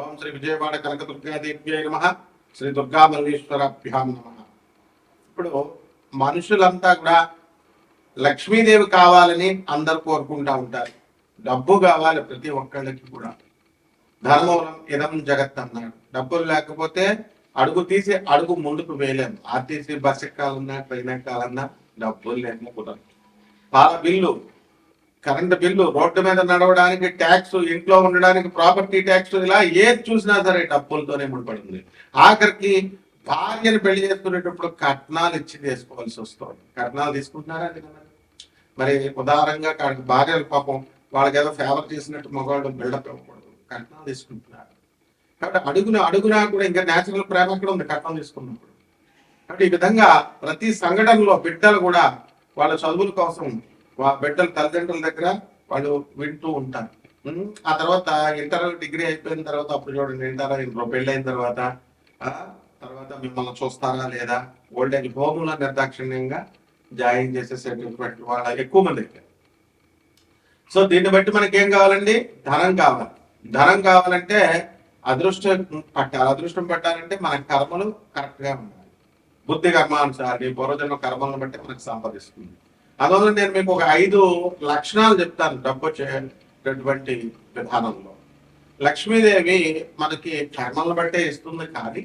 ఓం శ్రీ విజయవాడ కనకదుర్గాదేవ్యై నమ. శ్రీ దుర్గా మల్లేశ్వరాభ్యాం నమ. ఇప్పుడు మనుషులంతా కూడా లక్ష్మీదేవి కావాలని అందరు కోరుకుంటా ఉంటారు. డబ్బు కావాలి ప్రతి ఒక్కళ్ళకి కూడా. ధర్మవరం ఇదం జగత్ అన్నాడు. డబ్బులు లేకపోతే అడుగు తీసి అడుగు ముందుకు వేయలేము ఆర్టీసీ బస్ ఎక్కాలన్నా ట్రైన్ ఎక్కాలన్నా డబ్బులు లేకుండా కుదరదు పాల బిల్లు కరెంట్ బిల్లు రోడ్డు మీద నడవడానికి ట్యాక్స్ ఇంట్లో ఉండడానికి ప్రాపర్టీ ట్యాక్స్ ఇలా ఏది చూసినా సరే డబ్బులతోనే ముడిపడింది. ఆఖరికి భార్యను పెళ్ళి చేసుకునేటప్పుడు కట్నాలు ఇచ్చి చేసుకోవాల్సి వస్తుంది. కట్నాలు తీసుకుంటున్నారా మరి? మరి ఉదాహరణగా భార్యలు పాపం వాళ్ళకి ఏదో ఫేవర్ చేసినట్టు మగవాళ్ళు బిల్డప్ ఇవ్వకూడదు కట్నాలు తీసుకుంటున్నారు. కాబట్టి అడుగున అడుగునా కూడా ఇంకా నేచురల్ ప్రేమ కూడా ఉంది కట్నం తీసుకున్నప్పుడు. కాబట్టి ఈ విధంగా ప్రతి సంఘటనలో బిడ్డలు కూడా వాళ్ళ చదువుల కోసం బిడ్డల తల్లిదండ్రుల దగ్గర వాళ్ళు వింటూ ఉంటారు. ఆ తర్వాత ఇంటర్ డిగ్రీ అయిపోయిన తర్వాత అప్పుడు చూడండి ఇంటర్ ఇంట్లో పెళ్ళి అయిన తర్వాత తర్వాత మిమ్మల్ని చూస్తారా లేదా? ఓల్డ్ ఏజ్ హోమ్లో నిర్దాక్షిణ్యంగా జాయిన్ చేసేసేటటువంటి వాళ్ళ ఎక్కువ మంది సో దీన్ని బట్టి మనకి ఏం కావాలండి? ధనం కావాలి. ధనం కావాలంటే అదృష్టం పట్టాలి. అదృష్టం పట్టాలంటే మన కర్మలు కరెక్ట్గా ఉండాలి. బుద్ధి కర్మానుసారి పూర్వజన్మ కర్మలను బట్టి మనకు సంపాదిస్తుంది. అందువల్ల నేను మీకు ఒక ఐదు లక్షణాలు చెప్తాను డబ్బు వచ్చేటటువంటి విధానంలో. లక్ష్మీదేవి మనకి కర్మలను బట్టే ఇస్తుంది కానీ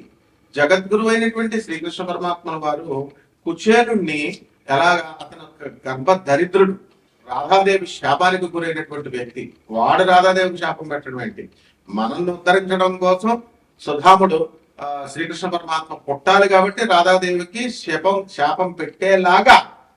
జగద్గురు అయినటువంటి శ్రీకృష్ణ పరమాత్మ వారు కుచేరుణ్ణి ఎలా అతను ఒక గర్భ దరిద్రుడు రాధాదేవి శాపానికి గురైనటువంటి వ్యక్తి వాడు రాధాదేవికి శాపం పెట్టడం ఏంటి? మనల్ని ఉద్ధరించడం కోసం సుధాముడు శ్రీకృష్ణ పరమాత్మ పుట్టాలి కాబట్టి రాధాదేవికి శాపం శాపం పెట్టేలాగా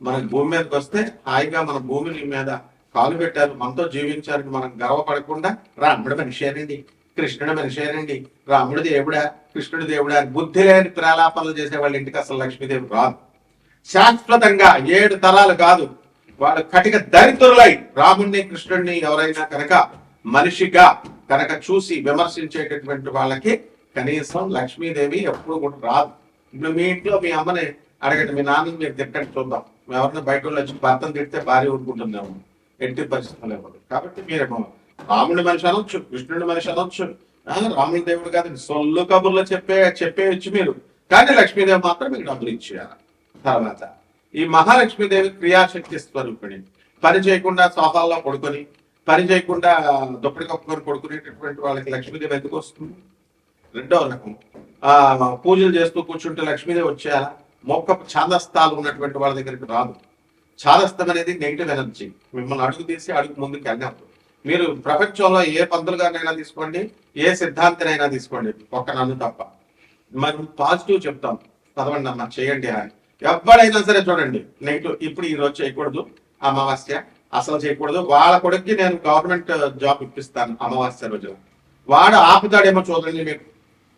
మన భూమి మీదకి వస్తే హాయిగా మన భూమిని మీద కాలు పెట్టారు మనతో జీవించారని మనం గర్వపడకుండా రాముడు మనిషేనండి కృష్ణుడు మనిషేనండి రాముడు దేవుడా కృష్ణుడు దేవుడా బుద్ధి లేని ప్రలాపనలు చేసే వాళ్ళ ఇంటికి అసలు లక్ష్మీదేవి రాదు. శాశ్వతంగా ఏడు తరాలు కాదు వాళ్ళు కటిక దరిద్రులై రాముణ్ణి కృష్ణుడిని ఎవరైనా కనుక మనిషిగా కనుక చూసి విమర్శించేటటువంటి వాళ్ళకి కనీసం లక్ష్మీదేవి ఎప్పుడు కూడా రాదు. ఇప్పుడు మీ ఇంట్లో మీ అమ్మని అడగండి మీ నాన్నని మీరు తిట్టండి చూద్దాం. ఎవరిని బయట వాళ్ళు వచ్చి భర్తను తిడితే భార్య ఊరుకుంటుందేమో? ఎట్టి పరిస్థితులు ఎవరు కాబట్టి మీరు రాముడి మనిషి అనొచ్చు కృష్ణుడి మనిషి అనొచ్చు. రాముడి దేవుడు కాదు సొల్లు కబుర్లో చెప్పే చెప్పేయచ్చు మీరు. కానీ లక్ష్మీదేవి మాత్రం మీకు డబ్బులు ఇచ్చేయాలి. తర్వాత ఈ మహాలక్ష్మీదేవి క్రియాశక్తి స్వరూపిణి. పని చేయకుండా సోఫాల్లో పడుకొని పని చేయకుండా దుప్పటి కప్పుకొని పడుకునేటటువంటి వాళ్ళకి లక్ష్మీదేవి ఎందుకు వస్తుంది? రెండో రకం. ఆ పూజలు చేస్తూ కూర్చుంటే లక్ష్మీదేవి వచ్చేయాలా? మొక్క ఛాందస్తాలు ఉన్నటువంటి వాళ్ళ దగ్గరికి రాదు. ఛాదస్థం అనేది నెగిటివ్ ఎనర్జీ మిమ్మల్ని అడుగు తీసి అడుగు ముందుకు వెళ్ళినప్పుడు మీరు ప్రపంచంలో ఏ పంతులుగానైనా తీసుకోండి ఏ సిద్ధాంతినైనా తీసుకోండి. ఒక్క నన్ను తప్ప. మనం పాజిటివ్ చెప్తాం. చదవండి అమ్మా చేయండి అని. ఎవరైనా సరే చూడండి. నెగిటివ్ ఇప్పుడు ఈ రోజు చేయకూడదు. అమావాస్య. అసలు చేయకూడదు. వాళ్ళ కొడుక్కి నేను గవర్నమెంట్ జాబ్ ఇప్పిస్తాను అమావాస్య రోజు. వాడు ఆపుతాడేమో చూడండి మీకు.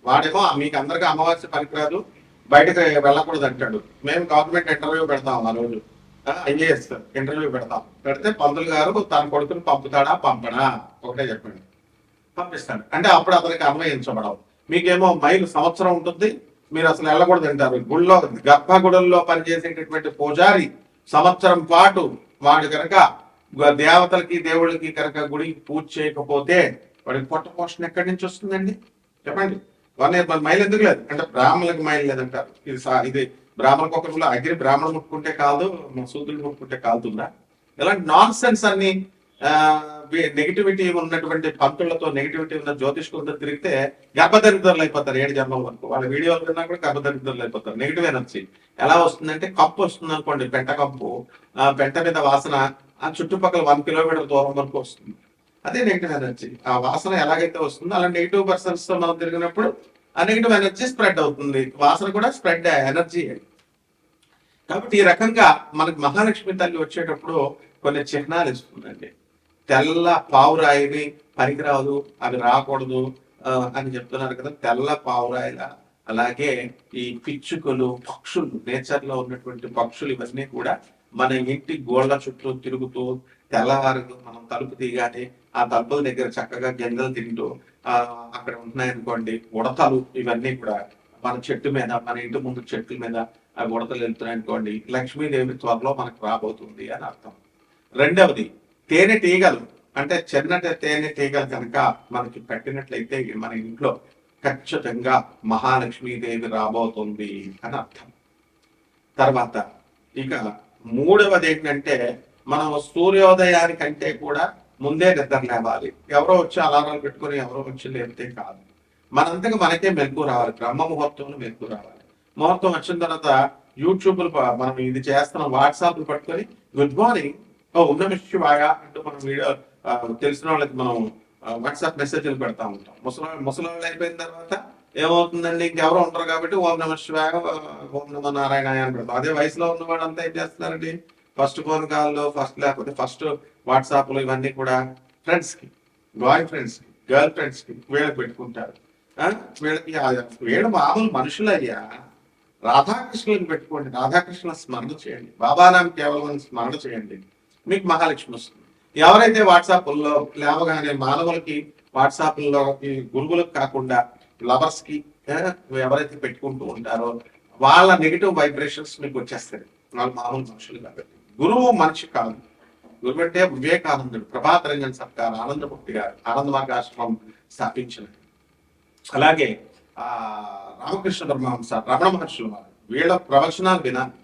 వాడేమో మీకు అందరికీ అమావాస్య పనికిరాదు బయటకు వెళ్ళకూడదు అంటాడు. మేము గవర్నమెంట్ ఇంటర్వ్యూ పెడతాం ఆ రోజు. ఐఏఎస్ ఇంటర్వ్యూ పెడతాం. పెడితే పంతులు గారు తన కొడుకుని పంపుతాడా పంపడా? ఒకటే చెప్పండి. పంపిస్తాడు. అంటే అప్పుడు అతనికి అన్వయించబడవు. మీకేమో మైలు సంవత్సరం ఉంటుంది. మీరు అసలు వెళ్ళకూడదు అంటారు. గుళ్ళో గర్భగుడుల్లో పనిచేసేటటువంటి పూజారి సంవత్సరం పాటు వాడు కనుక దేవతలకి దేవుళ్ళకి కనుక గుడికి పూజ చేయకపోతే వాడికి పొట్ట పోషణ ఎక్కడి నుంచి వస్తుందండి? చెప్పండి. వన్ ఇయర్ మైలు ఎందుకు లేదు? అంటే బ్రాహ్మణులకు మైలు లేదంటారు. ఇది ఇది బ్రాహ్మణకు బ్రాహ్మణ రూల్. అగ్ని బ్రాహ్మణుడు ముట్టుకుంటే కాదు శూద్రుడు ముట్టుకుంటే కాదుందా ఇలాంటి నాన్ సెన్స్ అన్ని ఆ, నెగిటివిటీ ఉన్నటువంటి పంతులతో నెగిటివిటీ ఉన్న జ్యోతిష్కులతో తిరిగితే గర్భదరిద్రులు అయిపోతారు. ఏడు జన్మల వరకు వాళ్ళ వీడియోలు విన్నా కూడా గర్భదరిద్రులు అయిపోతారు. నెగిటివ్ ఎనర్జీ ఎలా వస్తుందంటే కప్పు వస్తుంది అనుకోండి పెంట కప్పు. ఆ పెంట మీద వాసన ఆ చుట్టుపక్కల వన్ కిలోమీటర్ దూరం వరకు వస్తుంది. అదే నెగిటివ్ ఎనర్జీ ఆ వాసన ఎలాగైతే వస్తుందో అలా నెగిటివ్ పర్సన్స్తో మనం తిరిగినప్పుడు ఆ నెగిటివ్ ఎనర్జీ స్ప్రెడ్ అవుతుంది. వాసన కూడా స్ప్రెడ్ ఎనర్జీ కాబట్టి ఈ రకంగా మనకి మహాలక్ష్మి తల్లి వచ్చేటప్పుడు కొన్ని చిహ్నాలు ఇస్తుందండి. తెల్ల పావురాయిని పనికిరాదు అవి రాకూడదు అని చెప్తున్నారు కదా. తెల్ల పావురాయిల అలాగే ఈ పిచ్చుకలు పక్షులు నేచర్లో ఉన్నటువంటి పక్షులు ఇవన్నీ కూడా మన ఇంటి గోళ్ళ చుట్టూ తిరుగుతూ తెల్లవారు మనం తలుపు తీయగానే ఆ తలుపుల దగ్గర చక్కగా గింజలు తింటూ ఆ అక్కడ ఉంటున్నాయనుకోండి ఉడతలు ఇవన్నీ కూడా మన చెట్టు మీద మన ఇంటి ముందు చెట్ల మీద ఆ ఉడతలు వెళ్తున్నాయి అనుకోండి లక్ష్మీదేవి త్వరలో మనకు రాబోతుంది అని అర్థం. రెండవది తేనె తీగలు అంటే చిన్నటి తేనె తీగలు కనుక మనకి పెట్టినట్లయితే మన ఇంట్లో ఖచ్చితంగా మహాలక్ష్మీదేవి రాబోతుంది అని అర్థం. తర్వాత ఇక మూడవది ఏంటంటే మనం సూర్యోదయానికంటే కూడా ముందే నిద్ర లేవాలి. ఎవరో వచ్చి అలారాలు పెట్టుకొని ఎవరో వచ్చి లేపితే కాదు. మనంతకు మనకే మెలకు రావాలి. బ్రహ్మ ముహూర్తంలో మెలకు రావాలి. ముహూర్తం వచ్చిన తర్వాత యూట్యూబ్ మనం ఇది చేస్తున్నాం వాట్సాప్ పట్టుకొని గుడ్ మార్నింగ్ ఓ ఉన్న శివాయ అంటూ మనం వీడియో తెలిసిన వాళ్ళకి మనం వాట్సాప్ మెసేజ్లు పెడతా ఉంటాం. ముసలి ముసలి వాళ్ళు అయిపోయిన తర్వాత ఏమవుతుందండి? ఇంకెవరు ఉంటారు కాబట్టి ఓం నమ శివాయ ఓం నమ నారాయణ అని పెడతాం. అదే వయసులో ఉన్న వాళ్ళు అంతా ఏం చేస్తున్నారండి? ఫస్ట్ ఫోన్ కాల్లో ఫస్ట్ లేకపోతే ఫస్ట్ వాట్సాప్లో ఇవన్నీ కూడా ఫ్రెండ్స్కి బాయ్ ఫ్రెండ్స్కి గర్ల్ ఫ్రెండ్స్కి వీళ్ళకి పెట్టుకుంటారు. వీళ్ళకి వీళ్ళు మామూలు మనుషులయ్యా రాధాకృష్ణులకు పెట్టుకోండి రాధాకృష్ణ స్మరణ చేయండి. బాబానాం కేవలం స్మరణ చేయండి. మీకు మహాలక్ష్మి వస్తుంది. ఎవరైతే వాట్సాప్లో లేవగానే మానవులకి వాట్సాప్లో ఈ గురువులకు కాకుండా లవర్స్కి ఎవరైతే పెట్టుకుంటూ ఉంటారో వాళ్ళ నెగిటివ్ వైబ్రేషన్స్ మీకు వచ్చేస్తాయి. వాళ్ళు మామూలు మనుషులు కాబట్టి. గురువు మనిషి కాదు. గురువు అంటే వివేకానందుడు ప్రభాత్ రంజన్ సర్కార్ ఆనందమూర్తి గారు ఆనంద మార్గాశ్రమం స్థాపించిన అలాగే ఆ రామకృష్ణ పరమహంస రమణ మహర్షులు వారు వీళ్ళ ప్రవచనాలు వినాలి.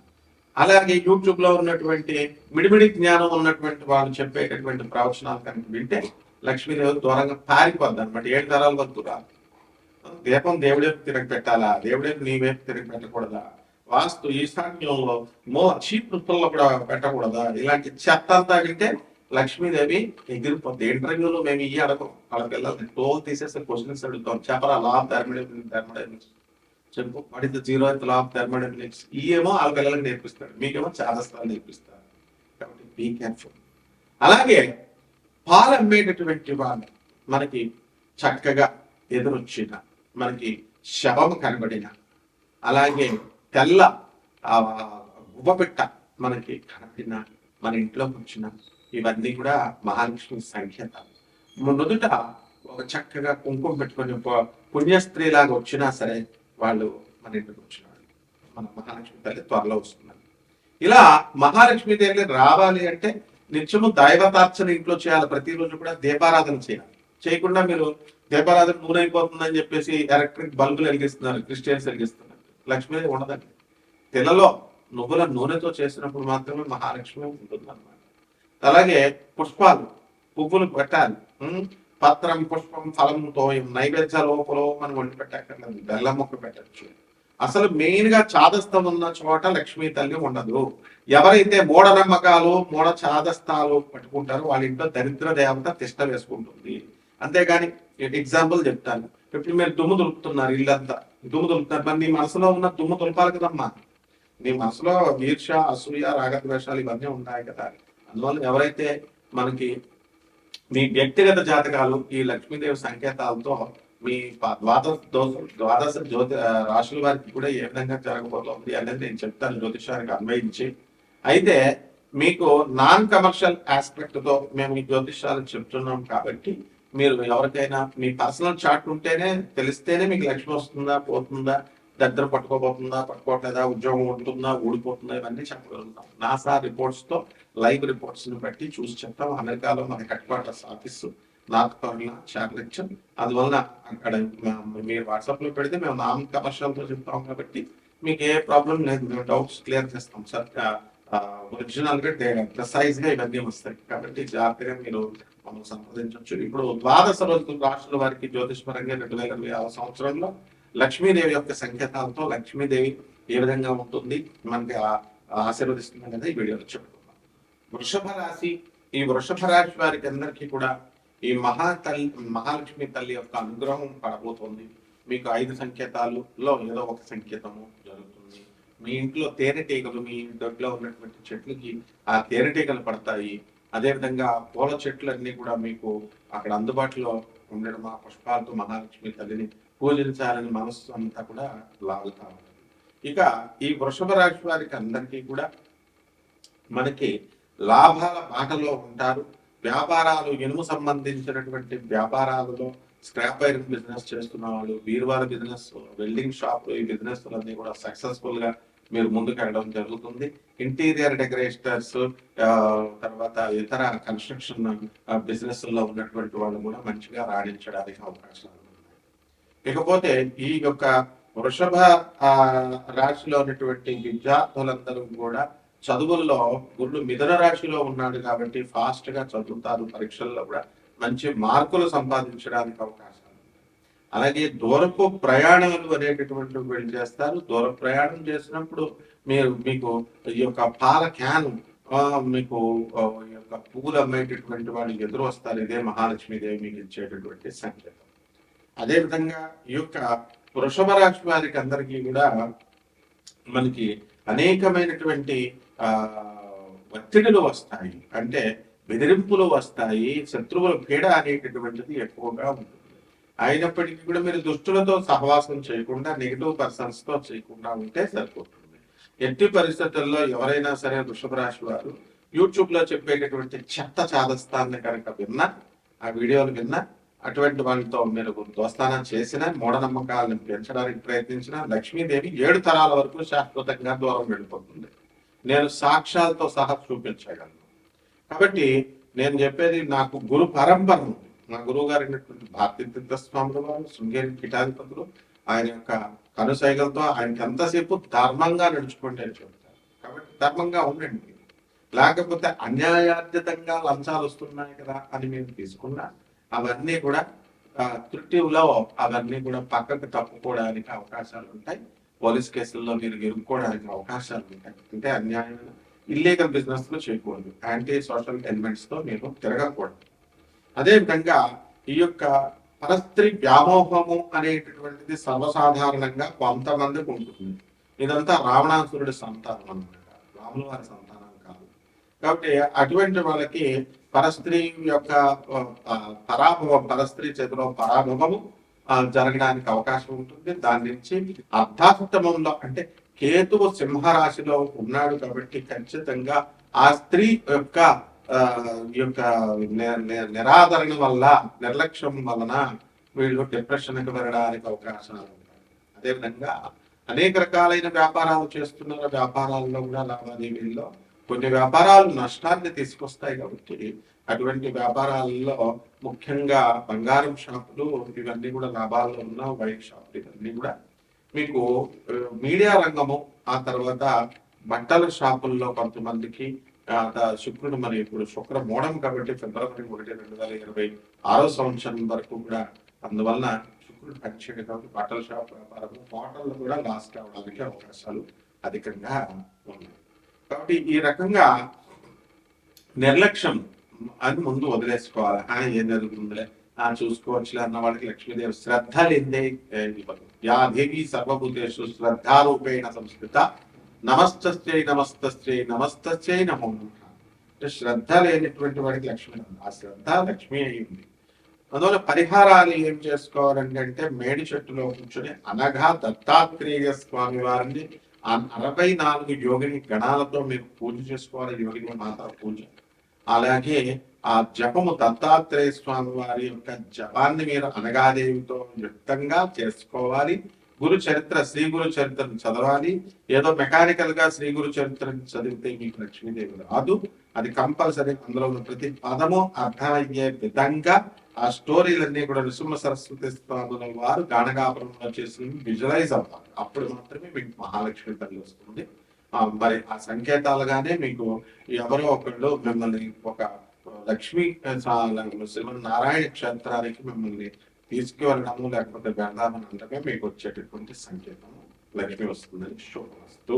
అలాగే యూట్యూబ్లో ఉన్నటువంటి మిడిమిడి జ్ఞానం ఉన్నటువంటి వాళ్ళు చెప్పేటటువంటి ప్రవచనాలు కనుక వింటే లక్ష్మీదేవి దూరంగా పారిపోద్ది అనమాట ఏడు తరాల వరకు దీపం దేవుడి వైపు తిరగ పెట్టాలా? దేవుడి నీ వైపు తిరగ పెట్టకూడదా? వాస్తు ఈశాన్యంలో మో చీప్ వృత్తుల్లో కూడా పెట్టకూడదా? ఇలాంటి చెత్త అంతా లక్ష్మీదేవి ఎగిరిపోద్ది. ఇంటర్వ్యూలో మేము ఇవి అడగం. వాళ్ళ పిల్లల్ని టోల్ తీసేసి క్వశ్చన్స్ అడుగుతాం. చెప్పరా లా ఆఫ్ థర్మోడైనమిక్స్ థర్మోడైనమిక్స్ చెప్పు. What is the zero law of thermodynamics ఏమో వాళ్ళ పిల్లలకి నేర్పిస్తాడు. మీకేమో చాదస్తాలు నేర్పిస్తారు కాబట్టి బీ కేర్ఫుల్ అలాగే పాలు అమ్మేటటువంటి వాళ్ళు మనకి చక్కగా ఎదురొచ్చిన మనకి శవం కనబడిన అలాగే తెల్ల ఆ మనకి కనపడిన మన ఇంట్లో వచ్చిన ఇవన్నీ కూడా మహాలక్ష్మి సంకేతాలు. నుదుట ఒక చక్కగా కుంకుమ పెట్టుకొని ఒక పుణ్య స్త్రీలాగా వచ్చినా సరే వాళ్ళు మన ఇంటికి వచ్చిన మన మహాలక్ష్మి తల్లి త్వరలో వస్తున్నారు ఇలా మహాలక్ష్మి తల్లి రావాలి అంటే నిత్యము దైవతార్చన ఇంట్లో చేయాలి. ప్రతిరోజు కూడా దీపారాధన చేయాలి. చేయకుండా మీరు దీపారాధన నూనె అయిపోతుందని చెప్పేసి ఎలక్ట్రిక్ బల్బులు వెలిగిస్తున్నారు క్రిస్టియన్స్ వెలిగిస్తున్నారు. లక్ష్మీదేవి ఉండదండి. తెల్లలో నువ్వుల నూనెతో చేసినప్పుడు మాత్రమే మహాలక్ష్మి ఉంటుంది అనమాట అలాగే పుష్పాలు పువ్వులు పెట్టాలి. పత్రం పుష్పం ఫలంతో నైవేద్య లోపల మనం వండి పెట్టక్కర్లేదు. బెల్లం మొక్క పెట్టచ్చు. అసలు మెయిన్గా చాదస్తం ఉన్న చోట లక్ష్మీ తల్లి ఉండదు. ఎవరైతే మూఢనమ్మకాలు మూఢ చాదస్తాలు పట్టుకుంటారో వాళ్ళ ఇంట్లో దరిద్ర దేవత తిష్ట వేసుకుంటుంది. అంతేగాని ఎగ్జాంపుల్ చెప్తాను. ఇప్పుడు మీరు దుమ్ము దులుపుతున్నారు ఇల్లంతా. దుమ్ము దులుపుతారు మరి నీ మనసులో ఉన్న దుమ్ము దులపాలి కదమ్మా. నీ మనసులో ఈర్ష అసూయ రాగద్వేషాలు ఇవన్నీ ఉన్నాయి కదా. అందువల్ల ఎవరైతే మనకి మీ వ్యక్తిగత జాతకాలు ఈ లక్ష్మీదేవి సంకేతాలతో మీ ద్వాదశ దోష ద్వాదశ జ్యోతి రాశుల వారికి కూడా ఏ విధంగా జరగబోతోంది అనేది నేను చెప్తాను జ్యోతిషానికి అన్వయించి. అయితే మీకు నాన్ కమర్షియల్ ఆస్పెక్ట్తో మేము ఈ జ్యోతిషాలు చెప్తున్నాం కాబట్టి మీరు ఎవరికైనా మీ పర్సనల్ చార్ట్ ఉంటేనే తెలిస్తేనే మీకు లక్ష్మి వస్తుందా పోతుందా దగ్గర పట్టుకోబోతుందా పట్టుకోవట్లేదా ఉద్యోగం ఉంటుందా ఊడిపోతుందా ఇవన్నీ చెప్పగలుగుతాం. నాసా రిపోర్ట్స్తో లైవ్ రిపోర్ట్స్ని బట్టి చూసి చెప్తాం. అమెరికాలో మన headquarters office North Carolina చార్లెక్చర్ అందువలన అక్కడ మీరు వాట్సాప్లో పెడితే మేము నామ్ కమర్షియల్తో చెప్తాం కాబట్టి మీకు ఏ ప్రాబ్లం లేదు. మేము డౌట్స్ క్లియర్ చేస్తాం. సార్ ఒరిజినల్గా ప్రిసైజ్గా ఇవన్నీ వస్తాయి. కాబట్టి జాగ్రత్తగా మీరు మమ్మల్ని సంప్రదించవచ్చు. ఇప్పుడు ద్వాదశ రోజుల రాష్ట్రాల వారికి జ్యోతిష్పరంగా రెండు వేల ఇరవై ఆరు సంవత్సరంలో లక్ష్మీదేవి యొక్క సంకేతాలతో లక్ష్మీదేవి ఏ విధంగా ఉంటుంది మనకి ఆశీర్వదిస్తుందని ఆశీర్వదిస్తుంది కదా ఈ వీడియోలో చెప్పుకుందాం. వృషభ రాశి ఈ వృషభ రాశి వారికి అందరికీ కూడా ఈ మహా తల్లి మహాలక్ష్మి తల్లి యొక్క అనుగ్రహం పడబోతోంది. మీకు ఐదు సంకేతాలలో ఏదో ఒక సంకేతము జరుగుతుంది. మీ ఇంట్లో తేనెటీగలు మీ దగ్గరలో ఉన్నటువంటి చెట్లకి ఆ తేనెటీగలు పడతాయి. అదేవిధంగా పూల చెట్లన్నీ కూడా మీకు అక్కడ అందుబాటులో ఉండడం ఆ పుష్పాలతో మహాలక్ష్మి తల్లిని పూజించాలని మనస్సు అంతా కూడా లాగుతా ఉంటుంది ఇక ఈ వృషభ రాశి వారికి అందరికీ కూడా మనకి లాభాల బాటలో ఉంటారు. వ్యాపారాలు ఇనుము సంబంధించినటువంటి వ్యాపారాలలో స్క్రాప్ ఐరన్ బిజినెస్ చేస్తున్న వాళ్ళు బీరువాల బిజినెస్ వెల్డింగ్ షాప్ ఈ బిజినెస్ అన్ని కూడా సక్సెస్ఫుల్గా మీరు ముందుకు వెళ్ళడం జరుగుతుంది. ఇంటీరియర్ డెకరేటర్స్ తర్వాత ఇతర కన్స్ట్రక్షన్ బిజినెస్లో ఉన్నటువంటి వాళ్ళు కూడా మంచిగా రాణించడానికి అవకాశాలు ఉన్నాయి. ఇకపోతే ఈ యొక్క వృషభ ఆ, రాశిలో ఉన్నటువంటి విద్యార్థులందరూ కూడా చదువుల్లో గురుడు మిథున రాశిలో ఉన్నాడు కాబట్టి ఫాస్ట్గా చదువుతారు పరీక్షల్లో కూడా మంచి మార్కులు సంపాదించడానికి అవకాశం అలాగే దూరపు ప్రయాణాలు అనేటటువంటి వీళ్ళు చేస్తారు. దూర ప్రయాణం చేసినప్పుడు మీరు మీకు ఈ యొక్క పాల క్యాన్ ఆ, మీకు ఈ యొక్క పువ్వులు అమ్మేటటువంటి వాళ్ళు ఎదురు వస్తారు. ఇదే మహాలక్ష్మీదేవి మీకు ఇచ్చేటటువంటి సంకేతం. అదేవిధంగా ఈ యొక్క వృషభ రాశి వారికి అందరికీ కూడా మనకి అనేకమైనటువంటి ఆ ఒత్తిడులు వస్తాయి. అంటే బెదిరింపులు వస్తాయి. శత్రువుల పీడ అనేటటువంటిది ఎక్కువగా ఉంటుంది. అయినప్పటికీ కూడా మీరు దుష్టులతో సహవాసం చేయకుండా నెగిటివ్ పర్సన్స్తో చేయకుండా ఉంటే సరిపోతుంది. ఎట్టి పరిస్థితుల్లో ఎవరైనా సరే వృషభ రాశి వారు యూట్యూబ్లో చెప్పేటటువంటి చెత్త చాదస్తాన్ని కనుక విన్నా ఆ వీడియోలు విన్నా అటువంటి వాళ్ళతో మీరు దోస్తానం చేసిన మూఢనమ్మకాలను పెంచడానికి ప్రయత్నించిన లక్ష్మీదేవి ఏడు తరాల వరకు శాశ్వతంగా దూరం వెళ్ళిపోతుంది. నేను సాక్ష్యాలతో సహా చూపించగలను. కాబట్టి నేను చెప్పేది నాకు గురు పరంపర ఉంది. నా గురువు గారు అయినటువంటి భారతీ తీర్థ స్వాముల వారు శృంగేరి పీఠాధిపతులు ఆయన యొక్క కనుసైగలతో ఆయనకి ఎంతసేపు ధర్మంగా నడుచుకుంటే అని కాబట్టి ధర్మంగా ఉండండి. లేకపోతే అన్యాయార్జితంగా లంచాలు వస్తున్నాయి కదా అని మేము తీసుకున్నా అవన్నీ కూడా ఆ, త్రుటిలో అవన్నీ కూడా పక్కకు తప్పుకోవడానికి అవకాశాలు ఉంటాయి. పోలీస్ కేసుల్లో మీరు ఇరుక్కోవడానికి అవకాశాలు ఉంటాయి. అంటే అన్యాయం ఇల్లీగల్ బిజినెస్లో చేయకూడదు. యాంటీ సోషల్ ఎలిమెంట్స్తో మీరు తిరగకూడదు. అదే విధంగా ఈ యొక్క పరస్త్రీ వ్యామోహము అనేటటువంటిది సర్వసాధారణంగా కొంతమందికి ఉంటుంది. ఇదంతా రావణాసురుడి సంతానం అనమాట రాముల వారి సంతానం కాదు. కాబట్టి అటువంటి వాళ్ళకి పరస్త్రీ యొక్క పరాభవం పరస్త్రీ చేతిలో పరాభవము జరగడానికి అవకాశం ఉంటుంది. దాని నుంచి అర్ధాష్టమంలో అంటే కేతువు సింహరాశిలో ఉన్నాడు కాబట్టి ఖచ్చితంగా ఆ స్త్రీ యొక్క యొక్క నిరాదరణ వల్ల నిర్లక్ష్యం వలన వీళ్ళు డిప్రెషన్కి వెళ్ళడానికి అవకాశాలు ఉంటాయి అదేవిధంగా అనేక రకాలైన వ్యాపారాలు చేస్తున్నారు. వ్యాపారాల్లో కూడా లావాదేవీల్లో కొన్ని వ్యాపారాలు నష్టాన్ని తీసుకొస్తాయి కాబట్టి అటువంటి వ్యాపారాల్లో ముఖ్యంగా బంగారం షాపులు ఇవన్నీ కూడా లాభాల్లో ఉన్న వైట్ షాపులు ఇవన్నీ కూడా మీకు మీడియా రంగము ఆ తర్వాత బట్టల షాపుల్లో కొంతమందికి శుక్రుడు మరి ఇప్పుడు శుక్ర మూడం కాబట్టి ఫిబ్రవరి ఒకటి రెండు వేల ఇరవై ఆరో సంవత్సరం వరకు కూడా అందువలన శుక్రుడు పనిచేయడం కాబట్టి బట్టల షాప్ వ్యాపారం హోటళ్ళు కూడా లాస్ కావడానికి అవకాశాలు అధికంగా ఉన్నాయి. కాబట్టి ఈ రకంగా నిర్లక్ష్యం అని ముందు వదిలేసుకోవాలి. ఆ ఏం జరుగుతుందిలే? ఆ చూసుకోవచ్చులే అన్న వాళ్ళకి లక్ష్మీదేవి శ్రద్ధ లేదే యా దేవి సర్వభూతేషు శ్రద్ధారూపేణ సంస్కృత నమస్తస్యై నమస్తస్యై నమస్తస్యై నమో అంటే శ్రద్ధ లేనటువంటి వాడికి లక్ష్మి ఆ శ్రద్ధ లక్ష్మి అయింది అందువల్ల పరిహారాలు ఏం చేసుకోవాలంటే అంటే మేడి చెట్టులో కూర్చొని అనగా దత్తాత్రేయ స్వామి వారిని ఆ అరవై నాలుగు యోగిని గణాలతో మీరు పూజ చేసుకోవాలి. యోగిని మాత పూజ. అలాగే ఆ జపము దత్తాత్రేయ స్వామి వారి యొక్క జపాన్ని మీరు అనగాదేవితో యుక్తంగా చేసుకోవాలి. గురు చరిత్ర శ్రీ గురు చరిత్రను చదవాలి. ఏదో మెకానికల్గా శ్రీ గురు చరిత్రను చదివితే మీకు లక్ష్మీదేవి రాదు. అది కంపల్సరీ అందులో ఉన్న ప్రతి పదము అర్థమయ్యే విధంగా ఆ స్టోరీలన్నీ కూడా నృసింహ సరస్వతి స్వాముల వారు గానగాపురంలో చేసి విజువలైజ్ అవ్వాలి. అప్పుడు మాత్రమే మీకు మహాలక్ష్మి తల్లి వస్తుంది. మరి ఆ సంకేతాలుగానే మీకు ఎవరో ఒకళ్ళు మిమ్మల్ని ఒక లక్ష్మీ శ్రీమన్నారాయణ క్షేత్రానికి మిమ్మల్ని తీసుకువెళ్ళడము లేకపోతే వెళ్దామని అంటే మీకు వచ్చేటటువంటి సంకేతం. లక్ష్మి వస్తుందని శుభమస్తు